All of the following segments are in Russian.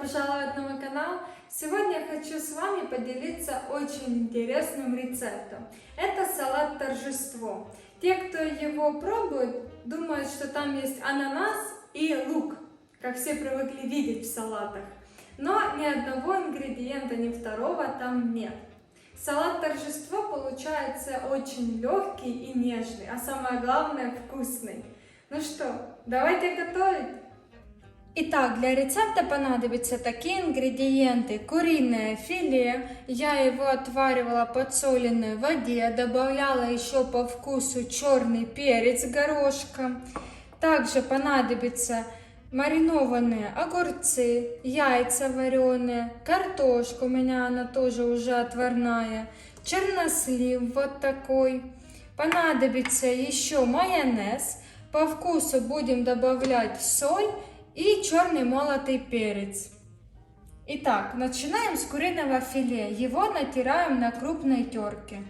пожаловать на мой канал! Сегодня я хочу с вами поделиться очень интересным рецептом. Это салат торжество. Те, кто его пробует, думают, что там есть ананас и лук, как все привыкли видеть в салатах. Но ни одного ингредиента, ни второго там нет. Салат торжество получается очень легкий и нежный, а самое главное вкусный. Ну что, давайте готовить! Итак, для рецепта понадобятся такие ингредиенты. Куриное филе, я его отваривала в подсоленной воде, добавляла еще по вкусу черный перец горошком. Также понадобится маринованные огурцы, яйца вареные, картошка, у меня она тоже уже отварная, чернослив вот такой. Понадобится еще майонез, по вкусу будем добавлять соль и черный молотый перец. Итак, начинаем с куриного филе. Его натираем на крупной терке.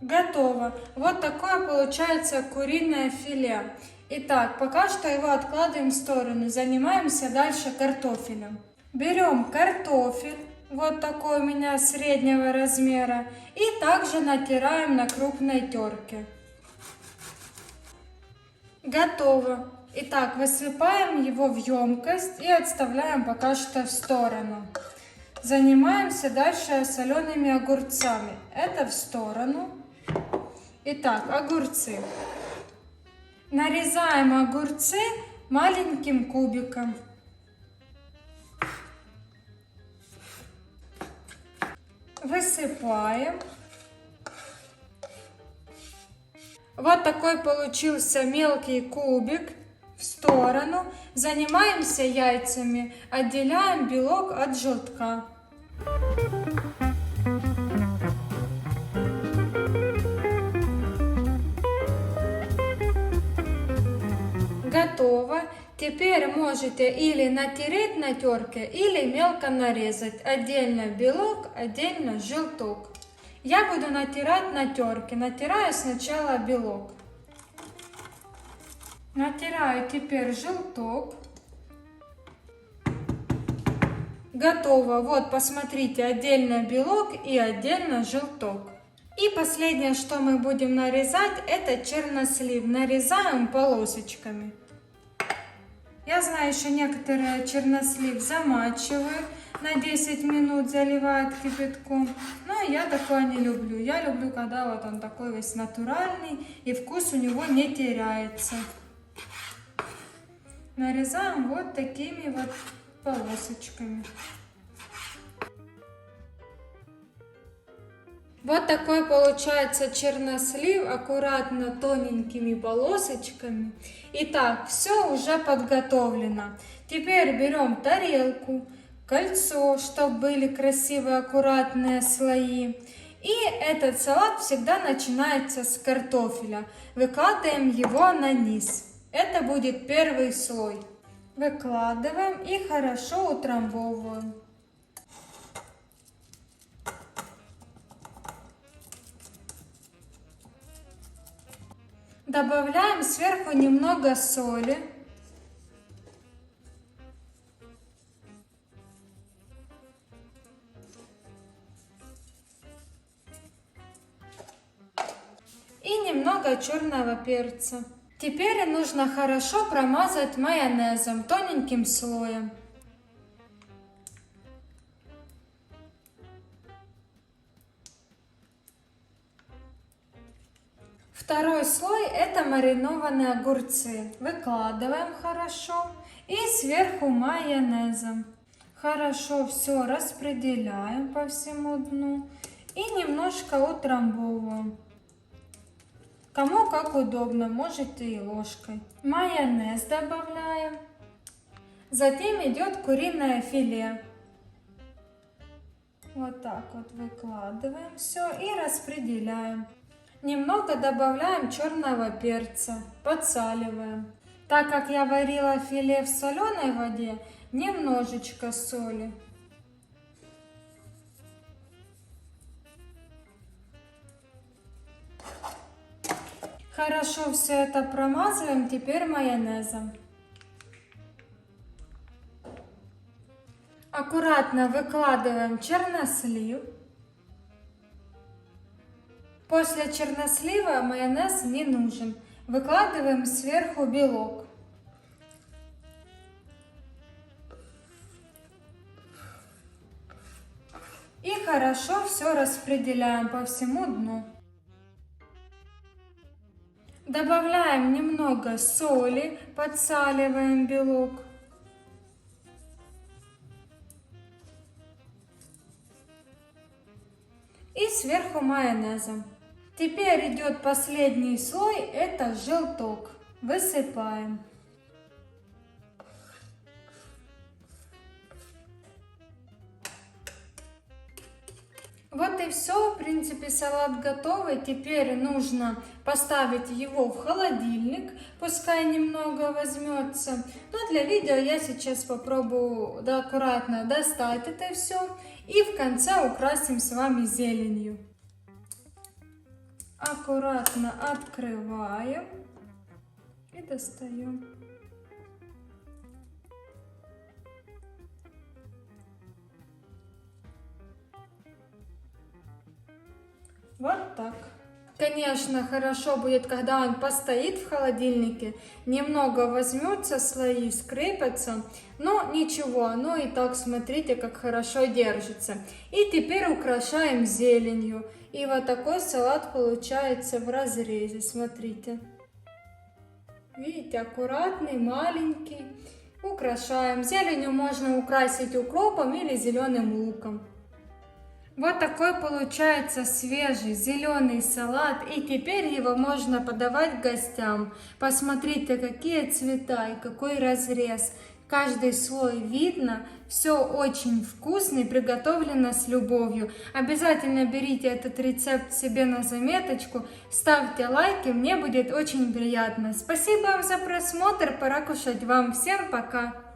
Готово. Вот такое получается куриное филе. Итак, пока что его откладываем в сторону. Занимаемся дальше картофелем. Берем картофель, вот такой у меня среднего размера, и также натираем на крупной терке. Готово. Итак, высыпаем его в емкость и отставляем пока что в сторону. Занимаемся дальше солеными огурцами. Это в сторону. Итак, огурцы. Нарезаем огурцы маленьким кубиком. Высыпаем. Вот такой получился мелкий кубик в сторону. Занимаемся яйцами, отделяем белок от желтка. Готово. Теперь можете или натереть на терке, или мелко нарезать. Отдельно белок, отдельно желток. Я буду натирать на терке. Натираю сначала белок. Натираю теперь желток. Готово. Вот, посмотрите, отдельно белок и отдельно желток. И последнее, что мы будем нарезать, это чернослив. Нарезаем полосочками. Я знаю, еще некоторые чернослив замачивают на 10 минут, заливают кипятком. Но я такое не люблю. Я люблю, когда вот он такой весь натуральный и вкус у него не теряется. Нарезаем вот такими вот полосочками. Вот такой получается чернослив, аккуратно тоненькими полосочками. Итак, все уже подготовлено. Теперь берем тарелку, кольцо, чтобы были красивые аккуратные слои. И этот салат всегда начинается с картофеля. Выкладываем его на низ. Это будет первый слой. Выкладываем и хорошо утрамбовываем. Добавляем сверху немного соли. И немного черного перца. Теперь нужно хорошо промазать майонезом тоненьким слоем. Второй слой это маринованные огурцы. Выкладываем хорошо и сверху майонезом. Хорошо все распределяем по всему дну и немножко утрамбовываем. Кому как удобно, можете и ложкой. Майонез добавляем. Затем идет куриное филе. Вот так вот выкладываем все и распределяем. Немного добавляем черного перца, подсаливаем. Так как я варила филе в соленой воде, немножечко соли. Хорошо все это промазываем, теперь майонезом. Аккуратно выкладываем чернослив. После чернослива майонез не нужен. Выкладываем сверху белок. И хорошо все распределяем по всему дну. Добавляем немного соли, подсаливаем белок. И сверху майонезом. Теперь идет последний слой, это желток. Высыпаем. Вот и все, в принципе, салат готовый. Теперь нужно поставить его в холодильник, пускай немного возьмется. Но для видео я сейчас попробую да, аккуратно достать это все и в конце украсим с вами зеленью. Аккуратно открываем и достаем. Вот так. Конечно, хорошо будет, когда он постоит в холодильнике, немного возьмется слои, скрепятся, но ничего, ну и так смотрите, как хорошо держится. И теперь украшаем зеленью. И вот такой салат получается в разрезе, смотрите. Видите, аккуратный, маленький. Украшаем. Зеленью можно украсить укропом или зеленым луком. Вот такой получается свежий зеленый салат, и теперь его можно подавать гостям. Посмотрите, какие цвета и какой разрез. Каждый слой видно, все очень вкусно и приготовлено с любовью. Обязательно берите этот рецепт себе на заметочку, ставьте лайки, мне будет очень приятно. Спасибо вам за просмотр, пора кушать вам. Всем пока!